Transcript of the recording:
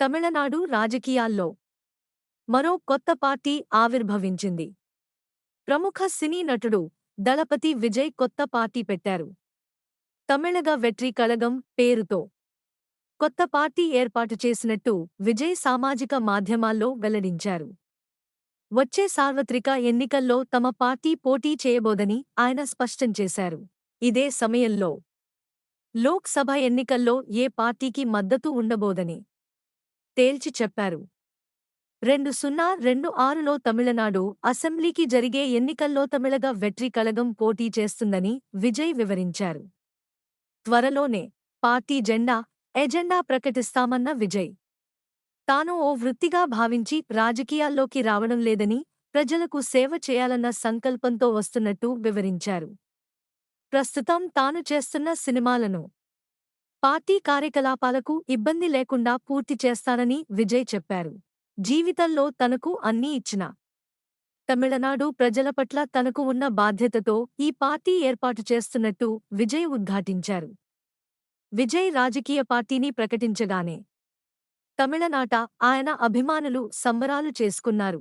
తమిళనాడు రాజకీయాల్లో మరో కొత్త పార్టీ ఆవిర్భవించింది. ప్రముఖ సినీ నటుడు దళపతి విజయ్ కొత్త పార్టీ పెట్టారు. తమిళగ వెట్రి కళగం పేరుతో కొత్త పార్టీ ఏర్పాటు చేసినట్టు విజయ్ సామాజిక మాధ్యమాల్లో వెల్లడించారు. వచ్చే సార్వత్రిక ఎన్నికల్లో తమ పార్టీ పోటీ చేయబోదని ఆయన స్పష్టం చేశారు. ఇదే సమయంలో లోక్సభ ఎన్నికల్లో ఏ పార్టీకి మద్దతు ఉండబోదని తేల్చి చెప్పారు. రెండు సున్నా రెండు ఆరులో తమిళనాడు అసెంబ్లీకి జరిగే ఎన్నికల్లో తమిళగ వెట్రి కలగం పోటీ చేస్తుందని విజయ్ వివరించారు. త్వరలోనే పార్టీ జెండా ఎజెండా ప్రకటిస్తామన్న విజయ్. తాను ఓ వృత్తిగా భావించి రాజకీయాల్లోకి రావడం లేదని ప్రజలకు సేవ చేయాలన్న సంకల్పంతో వస్తున్నట్టు వివరించారు. ప్రస్తుతం తాను చేస్తున్న సినిమాలను పార్టీ కార్యకలాపాలకు ఇబ్బంది లేకుండా పూర్తి చేస్తానని విజయ్ చెప్పారు. జీవితంలో తనకు అన్నీ ఇచ్చిన తమిళనాడు ప్రజల పట్ల తనకు ఉన్న బాధ్యతతో ఈ పార్టీ ఏర్పాటు చేస్తున్నట్టు విజయ్ ఉద్ఘాటించారు. విజయ్ రాజకీయ పార్టీని ప్రకటించగానే తమిళనాట ఆయన అభిమానులు సంబరాలు చేసుకున్నారు.